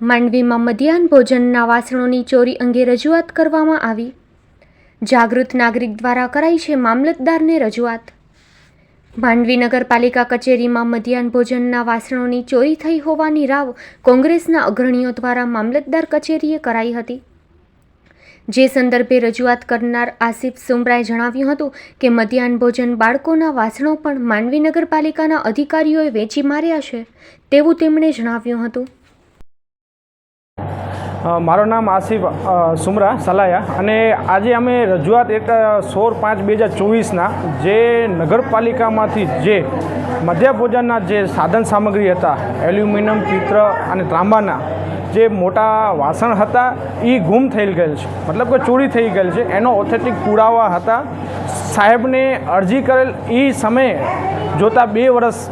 માંડવીમાં મધ્યાહન ભોજનના વાસણોની ચોરી અંગે રજૂઆત કરવામાં આવી. જાગૃત નાગરિક દ્વારા કરાઈ છે મામલતદારને રજૂઆત. માંડવી નગરપાલિકા કચેરીમાં મધ્યાહન ભોજનના વાસણોની ચોરી થઈ હોવાની રાવ કોંગ્રેસના અગ્રણીઓ દ્વારા મામલતદાર કચેરીએ કરાઈ હતી. જે સંદર્ભે રજૂઆત કરનાર આસિફ સુમરાએ જણાવ્યું હતું કે મધ્યાહન ભોજન બાળકોના વાસણો પણ માંડવી નગરપાલિકાના અધિકારીઓએ વેચી માર્યા છે, તેવું તેમણે જણાવ્યું હતું. મારું નામ આસિફ સુમરા સલાયા. અને આજે અમે રજૂઆત એક સોળ પાંચ બે હજાર ચોવીસના જે નગરપાલિકામાંથી જે મધ્યભોજનના જે સાધન સામગ્રી હતા, એલ્યુમિનિયમ, પિત્તળ અને ત્રાંબાના જે મોટા વાસણ હતા એ ગુમ થઈ ગયેલ છે. મતલબ કે ચોરી થઈ ગયેલ છે. એનો ઓથેન્ટિક પુરાવા હતા. સાહેબને અરજી કરેલ એ સમયે જોતા બે વર્ષ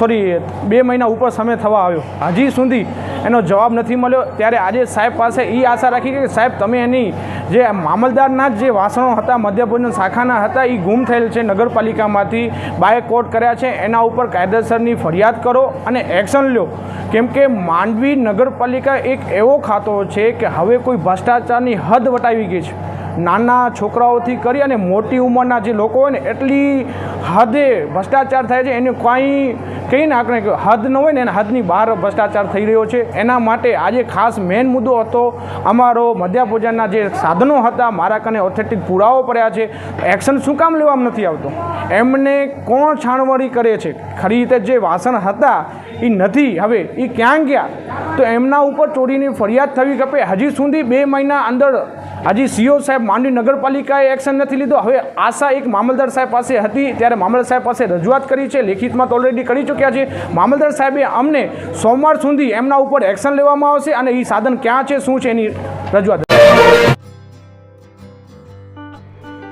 સોરી, બે મહિના ઉપર સમય થવા આવ્યો. હજી સુધી એનો જવાબ નથી મળ્યો. ત્યારે આજે સાહેબ પાસે એ આશા રાખી કે સાહેબ, તમે એની જે મામલદારના જે વાસણો હતા મધ્યભોજન શાખાના હતા એ ગુમ થયેલ છે નગરપાલિકામાંથી. બાયકોટ કર્યા છે. એના ઉપર કાયદેસરની ફરિયાદ કરો અને એક્શન લો. કેમ કે માંડવી નગરપાલિકા એક એવો ખાતો છે કે હવે કોઈ ભ્રષ્ટાચારની હદ વટાવી ગઈ છે. નાના છોકરાઓથી કરી અને મોટી ઉંમરના જે લોકો હોય ને, એટલી હદે ભ્રષ્ટાચાર થાય છે. એને કાંઈ કહીને આપણે હદ ન હોય ને એના હદની બહાર ભ્રષ્ટાચાર થઈ રહ્યો છે. એના માટે આજે ખાસ મેઇન મુદ્દો હતો અમારો મધ્યાભોજનના જે સાધનો હતા મારા કને ઓથેન્ટિક પુરાવો પડ્યા છે. એક્શન શું કામ લેવામાં નથી આવતો? એમને કોણ છાણવણી કરે છે? ખરી રીતે જે વાસણ હતા એ નથી. હવે એ ક્યાં ગયા? તો એમના ઉપર ચોરીની ફરિયાદ થવી ખપે હજી સુધી બે મહિના અંદર હજી સીઓ સાહેબ માંડવી નગરપાલિકાએ એક્શન નથી લીધો. હવે આશા એક મામલદાર સાહેબ પાસે હતી, ત્યારે મામલદાર સાહેબ પાસે રજૂઆત કરી છે. લેખિતમાં તો ઓલરેડી કરી ચૂક્યા છે. મામલદાર સાહેબે અમને સોમવાર સુધી એમના ઉપર એક્શન લેવામાં આવશે અને એ સાધન ક્યાં છે, શું છે એની રજૂઆત.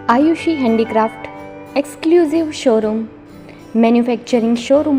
Ayushi handicraft, exclusive showroom, manufacturing showroom